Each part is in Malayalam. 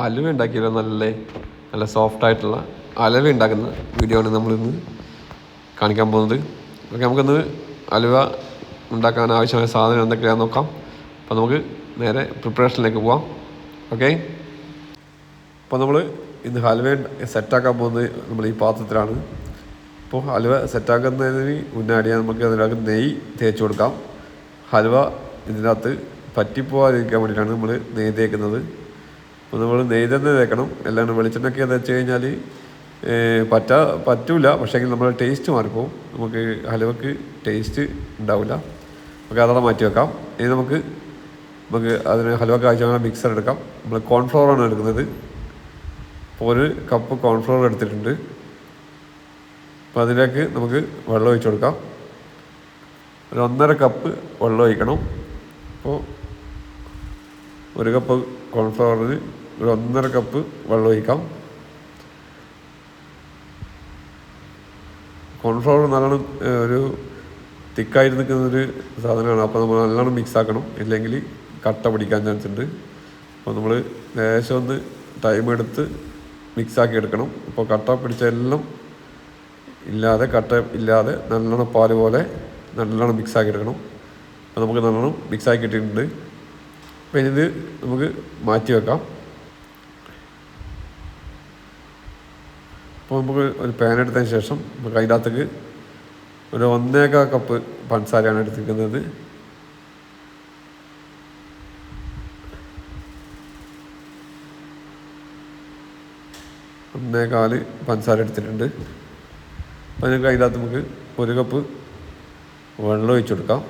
അലുവ ഉണ്ടാക്കിയല്ലോ നല്ല നല്ല സോഫ്റ്റ് ആയിട്ടുള്ള അലവ ഉണ്ടാക്കുന്ന വീഡിയോ ആണ് നമ്മളിന്ന് കാണിക്കാൻ പോകുന്നത്. ഓക്കെ നമുക്കിന്ന് അലുവ ഉണ്ടാക്കാൻ ആവശ്യമായ സാധനം എന്തൊക്കെയാണെന്ന് നോക്കാം. അപ്പോൾ നമുക്ക് നേരെ പ്രിപ്പറേഷനിലേക്ക് പോവാം. ഓക്കെ? അപ്പോൾ നമ്മൾ ഇന്ന് ഹലുവ സെറ്റാക്കാൻ പോകുന്നത് നമ്മൾ ഈ പാത്രത്തിലാണ്. അപ്പോൾ ഹലുവ സെറ്റാക്കുന്നതിന് മുന്നാടിയാൽ നമുക്ക് അതിനകത്ത് നെയ്യ് തേച്ച് കൊടുക്കാം. ഹലുവ ഇതിനകത്ത് പറ്റിപ്പോവാതിരിക്കാൻ വേണ്ടിയിട്ടാണ് നമ്മൾ നെയ്യ് തേക്കുന്നത്. അപ്പോൾ നമ്മൾ നെയ്തെന്ന് തന്നെ തേക്കണം അല്ലാണ്ട് വെളിച്ചെണ്ണയൊക്കെ തേച്ച് കഴിഞ്ഞാൽ പറ്റാ പറ്റൂല. പക്ഷേങ്കിൽ നമ്മൾ ടേസ്റ്റ് മാറിപ്പോവും. നമുക്ക് ഹലുവക്ക് ടേസ്റ്റ് ഉണ്ടാവില്ല നമുക്ക് അതവിടെ മാറ്റി വെക്കാം. ഇനി നമുക്ക് നമുക്ക് അതിന് ഹലുവക്ക് ആവശ്യമായ മിക്സർ എടുക്കാം. നമ്മൾ കോൺഫ്ലവറാണ് എടുക്കുന്നത്. അപ്പോൾ ഒരു കപ്പ് കോൺഫ്ലോർ എടുത്തിട്ടുണ്ട്. അപ്പോൾ അതിലേക്ക് നമുക്ക് വെള്ളം ഒഴിച്ചു കൊടുക്കാം. ഒരു ഒന്നര കപ്പ് വെള്ളം ഒഴിക്കണം. അപ്പോൾ ഒരു കപ്പ് കോൺഫ്ലവറിന് ഒരു ഒന്നര കപ്പ് വെള്ളം ഒഴിക്കാം. കോൺഫ്ലവർ നല്ലോണം ഒരു തിക്കായിട്ട് നിൽക്കുന്ന ഒരു സാധനമാണ്. അപ്പോൾ നമ്മൾ നല്ലോണം മിക്സ് ആക്കണം. ഇല്ലെങ്കിൽ കട്ട പിടിക്കാൻ ചാൻസ് ഉണ്ട്. അപ്പോൾ നമ്മൾ ലേശം ഒന്ന് ടൈം എടുത്ത് മിക്സ് ആക്കി എടുക്കണം. അപ്പോൾ കട്ട പിടിച്ച എല്ലാം ഇല്ലാതെ കട്ട ഇല്ലാതെ നല്ലോണം പാൽ പോലെ നല്ലോണം മിക്സ് ആക്കി എടുക്കണം. അപ്പോൾ നമുക്ക് നല്ലോണം മിക്സ് ആക്കി ഇട്ടിട്ടുണ്ട് അപ്പോൾ ഇത് നമുക്ക് മാറ്റി വെക്കാം. അപ്പോൾ നമുക്ക് ഒരു പാൻ എടുത്തതിന് ശേഷം നമുക്ക് അതിന്റെ അകത്തേക്ക് ഒരു ഒന്നേകാ കപ്പ് പഞ്ചസാരയാണ് എടുത്തിരിക്കുന്നത്. ഒന്നേകാൽ പഞ്ചസാര എടുത്തിട്ടുണ്ട്. അപ്പോൾ നിങ്ങൾക്ക് അതിന്റെ അകത്ത് നമുക്ക് ഒരു കപ്പ് വെള്ളം ഒഴിച്ചു കൊടുക്കാം.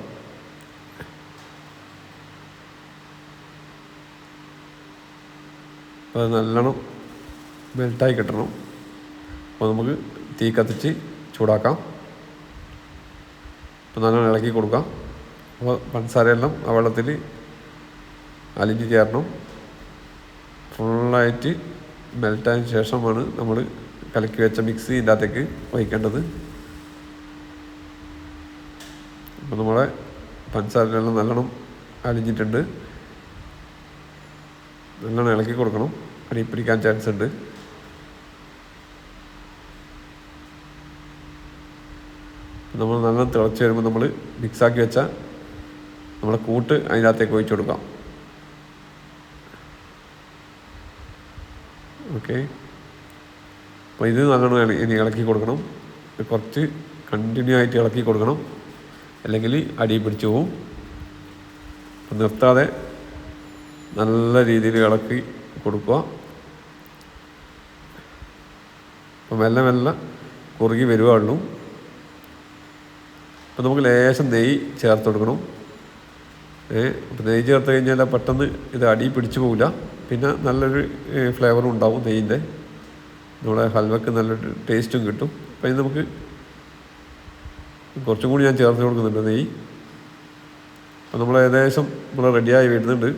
അപ്പോൾ അത് നല്ലോണം മെൽട്ടായി കിട്ടണം. അപ്പോൾ നമുക്ക് തീ കത്തിച്ച് ചൂടാക്കാം. അപ്പോൾ നല്ലോണം ഇളക്കി കൊടുക്കാം. അപ്പോൾ പഞ്ചസാരയെല്ലാം ആ വെള്ളത്തിൽ അലിഞ്ഞ് ചേരണം ഫുള്ളായിട്ട് മെൽറ്റായതിനു ശേഷമാണ് നമ്മൾ കലക്കി വെച്ച മിക്സി ഇതിന്റെ അകത്തേക്ക് വഹിക്കേണ്ടത് അപ്പോൾ നമ്മളെ പഞ്ചസാരയെല്ലാം നല്ലോണം അലിഞ്ഞിട്ടുണ്ട്. നല്ലോണം ഇളക്കി കൊടുക്കണം. അടി പിടിക്കാൻ ചാൻസ് ഉണ്ട് നമ്മൾ നല്ല തിളച്ച് വരുമ്പോൾ നമ്മൾ മിക്സാക്കി വെച്ച നമ്മൾ കൂട്ട് അതിനകത്തേക്ക് ഒഴിച്ചു കൊടുക്കാം. ഓക്കെ അപ്പോൾ ഇത് നല്ലോണം ഇനി ഇളക്കി കൊടുക്കണം. കുറച്ച് കണ്ടിന്യൂ ആയിട്ട് ഇളക്കി കൊടുക്കണം. അല്ലെങ്കിൽ അടി പിടിച്ചു പോവും. നിർത്താതെ നല്ല രീതിയിൽ ഇളക്കി കൊടുക്കുക. അപ്പം മെല്ലെ മെല്ലെ കുറുകി വരുവാള്ളൂ അപ്പം നമുക്ക് ലേശം നെയ്യ് ചേർത്ത് കൊടുക്കണം. ഏ അപ്പം നെയ്യ് ചേർത്ത് കഴിഞ്ഞാൽ പെട്ടെന്ന് ഇത് അടി പിടിച്ചു പോകില്ല പിന്നെ നല്ലൊരു ഫ്ലേവറും ഉണ്ടാവും നെയ്യിന്റെ. നമ്മുടെ ഹൽവക്ക് നല്ലൊരു ടേസ്റ്റും കിട്ടും. അപ്പോൾ ഇത് നമുക്ക് കുറച്ചും കൂടി ഞാൻ ചേർത്ത് കൊടുക്കുന്നുണ്ട് നെയ്യ്. അപ്പം നമ്മൾ ഏകദേശം നമ്മൾ റെഡിയായി വരുന്നുണ്ട്.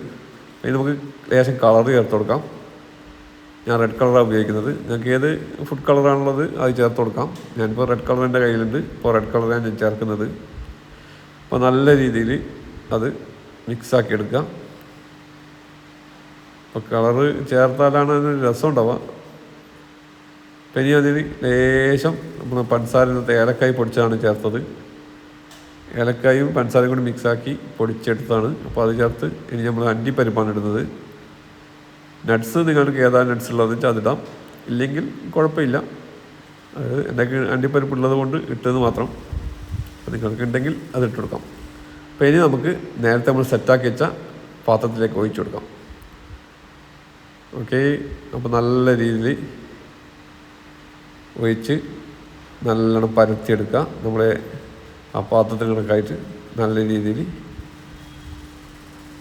ഇനി നമുക്ക് ലേശം കളർ ചേർത്ത് കൊടുക്കാം. ഞാൻ റെഡ് കളറാണ് ഉപയോഗിക്കുന്നത്. ഞങ്ങൾക്ക് ഏത് ഫുഡ് കളറാണുള്ളത് അത് ചേർത്ത് കൊടുക്കാം. ഞാനിപ്പോൾ റെഡ് കളർ എന്റെ കയ്യിലുണ്ട്. ഇപ്പോൾ റെഡ് കളറാണ് ഞാൻ ചേർക്കുന്നത്. അപ്പോൾ നല്ല രീതിയിൽ അത് മിക്സാക്കി എടുക്കുക അപ്പോൾ കളറ് ചേർത്താലാണ് അതിന് രസം ഉണ്ടാവുക. അപ്പം ഇനി അതിന് ലേശം നമ്മൾ പഞ്ചസാര ഇന്നത്തെ ഏലക്കായ് പൊടിച്ചാണ് ചേർത്തത്. ഏലക്കായും പഞ്ചസാരയും കൂടി മിക്സാക്കി പൊടിച്ചെടുത്താണ് അപ്പോൾ അത് ചേർത്ത് ഇനി നമ്മൾ അണ്ടിപ്പരിപ്പാണ് ഇടുന്നത്. നട്ട്സ് നിങ്ങൾക്ക് ഏതാ നട്ട്സ് ഉള്ളതെന്ന് വെച്ചാൽ അതിടാം. ഇല്ലെങ്കിൽ കുഴപ്പമില്ല. അത് എന്റെ അണ്ടിപ്പരിപ്പ് ഉള്ളത് കൊണ്ട് ഇട്ടത് മാത്രം അപ്പോൾ നിങ്ങൾക്ക് ഉണ്ടെങ്കിൽ അത് ഇട്ട് കൊടുക്കാം. അപ്പോൾ ഇനി നമുക്ക് നേരത്തെ നമ്മൾ സെറ്റാക്കി വെച്ച പാത്രത്തിലേക്ക് ഒഴിച്ചു കൊടുക്കാം. ഓക്കെ അപ്പോൾ നല്ല രീതിയിൽ ഒഴിച്ച് നല്ലോണം പരത്തിയെടുക്കുക. നമ്മളെ ആ പാത്രത്തിന് കണക്കായിട്ട് നല്ല രീതിയിൽ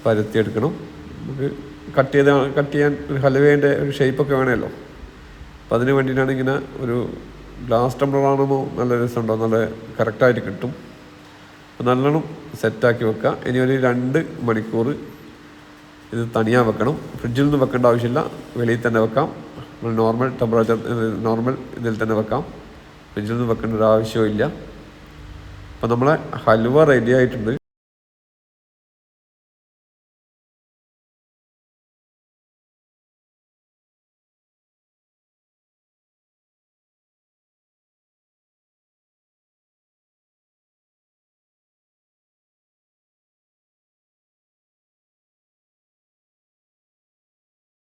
പരത്തിയെടുക്കണം. നമുക്ക് കട്ട് ചെയ്ത് കട്ട് ചെയ്യാൻ ഒരു ഹലുവേന്റെ ഒരു ഷേപ്പൊക്കെ വേണമല്ലോ. അപ്പം അതിന് വേണ്ടിയിട്ടാണ് ഇങ്ങനെ ഒരു ഗ്ലാസ് ടംബ്ലറാണോ നല്ല രസമുണ്ടോ നല്ല കറക്റ്റായിട്ട് കിട്ടും. നല്ലോണം സെറ്റാക്കി വെക്കുക. ഇനി ഒരു രണ്ട് മണിക്കൂർ ഇത് തനിയാ വെക്കണം. ഫ്രിഡ്ജിൽ നിന്ന് വെക്കേണ്ട ആവശ്യമില്ല. വെളിയിൽ തന്നെ വെക്കാം. നോർമൽ ടെമ്പറേച്ചർ നോർമൽ ഇതിൽ തന്നെ വെക്കാം. ഫ്രിഡ്ജിൽ നിന്ന് വെക്കേണ്ട ഒരു ആവശ്യവും ഇല്ല. അപ്പം നമ്മളെ ഹലുവ റെഡി ആയിട്ടുണ്ട്.